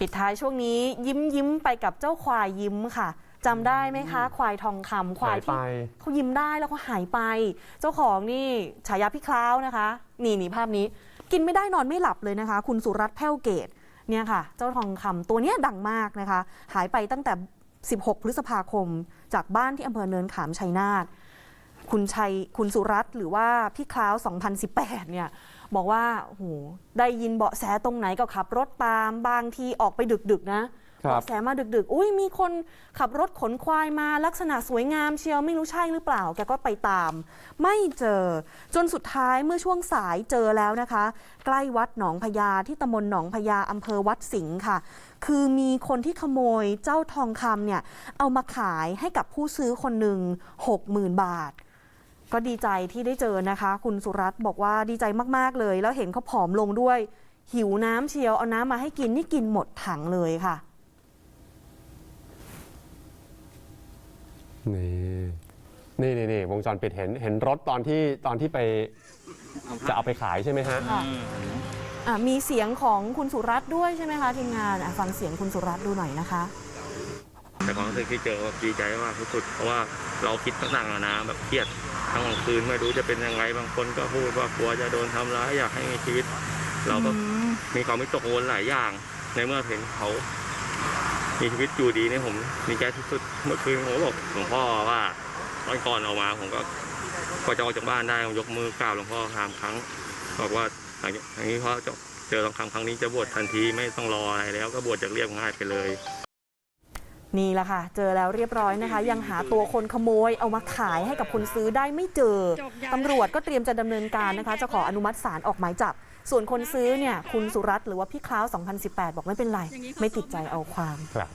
ปิดท้ายช่วงนี้ยิ้มยิ้มไปกับเจ้าควายยิ้มค่ะจำได้ไหมคะ ควายทองคำควาหายยไปที่เขายิ้มได้แล้วเขาหายไป เจ้าของนี่ฉายาพี่คล้าวนะคะ นี่นี่ภาพนี้ กินไม่ได้นอนไม่หลับเลยนะคะ คุณสุรัตน์แพ้วเกตเนี่ยค่ะ เจ้าทองคำตัวเนี้ยดังมากนะคะ หายไปตั้งแต่ 16 พฤษภาคม จากบ้านที่อำเภอเนินขามชัยนาท คุณชัยคุณสุรัตน์หรือว่าพี่คล้าว 2018 เนี่ยบอกว่าโอ้โหได้ยินเบาะแสตรงไหนก็ขับรถตามบางทีออกไปดึกๆนะครับ เบาะแสมาดึกๆ อุ้ยมีคนขับรถขนควายมาลักษณะสวยงามเชียวไม่รู้ใช่หรือเปล่า แกก็ไปตาม ไม่เจอ จนสุดท้ายเมื่อช่วงสายเจอแล้วนะคะ ใกล้วัดหนองพญาที่ตำบลหนองพญาอำเภอวัดสิงห์ค่ะ คือมีคนที่ขโมยเจ้าทองคำเนี่ยเอามาขายให้กับผู้ซื้อคนหนึ่ง60,000บาท ก็ดีใจที่ได้เจอนะคะ คุณสุรัตน์บอกว่าดีใจมากๆเลย แล้วเห็นเขาผอมลงด้วย หิวน้ำเชียวเอาน้ำมาให้กินนี่กินหมดถังเลยค่ะ นี่นี่นี่นี่วงจรปิดเห็นเห็นรถตอนที่ตอนที่ไปจะเอาไปขายใช่ไหมฮะ ค่ะอะมีเสียงของคุณสุรัตน์ด้วยใช่ไหมคะทีมงานอะฟังเสียงคุณสุรัตน์ดูหน่อยนะคะ แต่ความรู้สึกที่เจอแบบดีใจมากที่สุดเพราะว่าเราคิดต่างๆนานาแบบเครียด ทั้งกลางคืนไม่รู้จะเป็นยังไงบางคนก็พูดว่ากลัวจะโดนทำร้ายอยากให้มีชีวิต เราก็มีความวิตกกังวลหลายอย่าง ในเมื่อเห็นเขามีชีวิตอยู่ดีเนี่ยผมดีใจที่สุดเมื่อคืนผมก็บอกหลวงพ่อว่าตอนก่อนออกมาผมก็ก็จะออกจากบ้านได้ผมยกมือกราบหลวงพ่อสามครั้ง บอกว่าหลังจากหลังนี้พอจะเจอทองคำครั้งนี้จะบวชทันทีไม่ต้องรออะไรแล้ว ก็บวชจากเรียบง่ายไปเลย นี่แหละค่ะ เจอแล้วเรียบร้อยนะคะ ยังหาตัวคนขโมยเอามาขายให้กับคนซื้อได้ไม่เจอ ตำรวจก็เตรียมจะดำเนินการนะคะ จะขออนุมัติศาลออกหมายจับ ส่วนคนซื้อเนี่ย คุณสุรัตน์หรือว่าพี่คล้าว 2018 บอกไม่เป็นไร ไม่ติดใจเอาความครับ